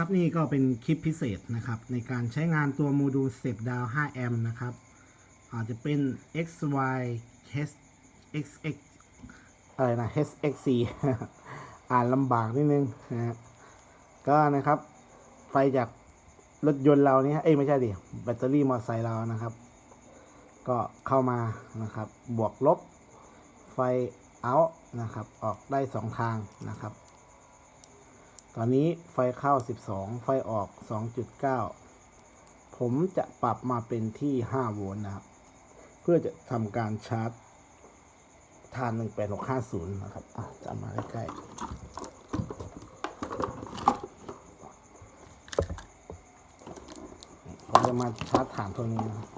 ครับนี่ก็เป็นคลิปพิเศษนะครับในการใช้งานตัวโมดูลเสียบดาว5แอมป์นะครับอาจจะเป็น XY H XX อะไรนะ HXC อ่านลำบากนิดนึงนะฮะก็นะครับไฟจากรถยนต์เราเนี่ยเอ้ยไม่ใช่ดิแบตเตอรี่มอเตอร์ไซค์เรานะครับ ก็เข้ามานะครับ บวกลบไฟเอานะครับ ออกได้สองทางนะครับ อนนี้ไฟเข้า 12 ไฟออก 2.9 ผมจะปรับมาเป็นที่ 5 โวลต์นะครับ เพื่อจะทำการชาร์จทาน 18650 นะครับอะจะมาใกล้ๆผมจะมาชาร์จฐานตัวนี้นะครับ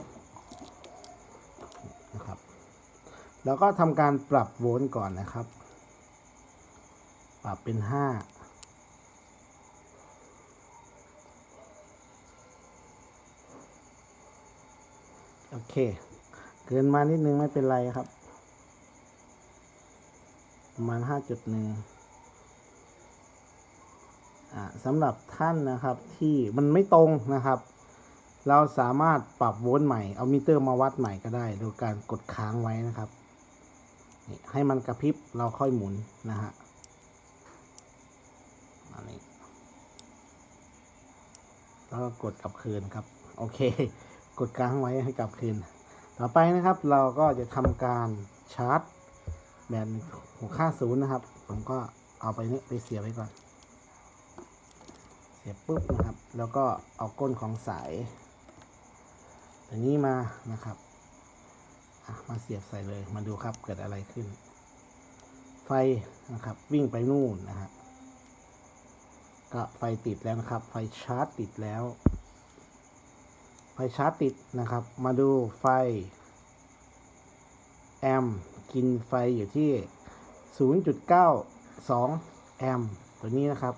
นะครับ แล้วก็ทำการปรับโวลต์ก่อนนะครับ ปรับเป็น 5 โอเค เกินมานิดนึงไม่เป็นไรครับ ประมาณห้าจุดหนึ่งอ่าสำหรับท่านนะครับที่มันไม่ตรงนะครับ เราสามารถปรับโวลต์ใหม่ เอามิเตอร์มาวัดใหม่ก็ได้ โดยการกดค้างไว้นะครับนี่ให้มันกระพริบเราค่อยหมุนนะฮะอันนี้แล้วก็กดกลับคืนครับ โอเค กดค้างไว้ให้กลับคืน ต่อไปนะครับ เราก็จะทำการชาร์จแบบหัวค่าศูนย์นะครับ ผมก็เอาไปนี่ไปเสียบไว้ก่อน เสียบปุ๊บนะครับ แล้วก็เอาก้นของสายตัวนี้มานะครับมาเสียบใส่เลย มาดูครับเกิดอะไรขึ้น ไฟนะครับ วิ่งไปนู่นนะฮะก็ไฟติดแล้วนะครับ ไฟชาร์จติดแล้ว ชาร์จติดนะครับ มาดูไฟ แอมกินไฟอยู่ที่ 0.92 แอมตัวนี้นะครับ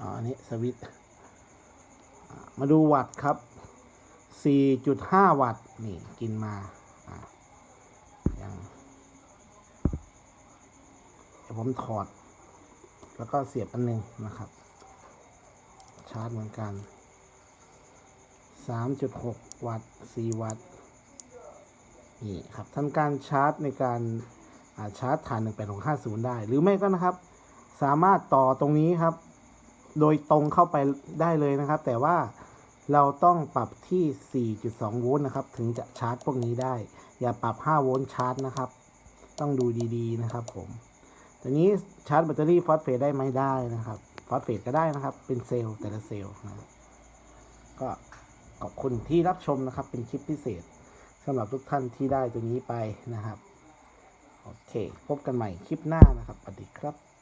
อ๋ออันนี้สวิตมาดูวัตต์ครับ 4.5 วัตต์นี่กินมาอะยังเดี๋ยวผมถอด แล้วก็เสียบอันหนึงนะครับาร์จเหมือนกัน 3.6 วัตต์ 4 วัตต์ นี่ครับทำการชาร์จในการาชาร์จฐาน 18650 ได้ หรือไม่ก็นะครับ สามารถต่อตรงนี้ครับ โดยตรงเข้าไปได้เลยนะครับ แต่ว่าเราต้องปรับที่ 4.2 โวลต์นะครับ ถึงจะชาร์จพวกนี้ได้ อย่าปรับ 5 โวลต์ชาร์จนะครับ ต้องดูดีๆนะครับผมตัวนี้ชาร์จแบตเตอรี่ฟอสเฟตได้ไหมได้นะครับ ฟอสเฟตก็ได้นะครับ เป็นเซลล์แต่ละเซลล์นะครับก็ขอบคุณที่รับชมนะครับ เป็นคลิปพิเศษสำหรับทุกท่านที่ได้ตัวนี้ไปนะครับ โอเค พบกันใหม่คลิปหน้านะครับสวัสดีครับ